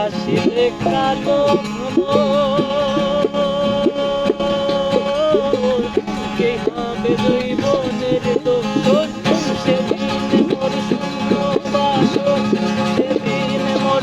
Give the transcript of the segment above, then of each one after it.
আসিবে কালো কে হবে দুই বোনের দোষ? সেদিন মোর শূন্য বাসন সেদিন মোর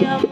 Yeah.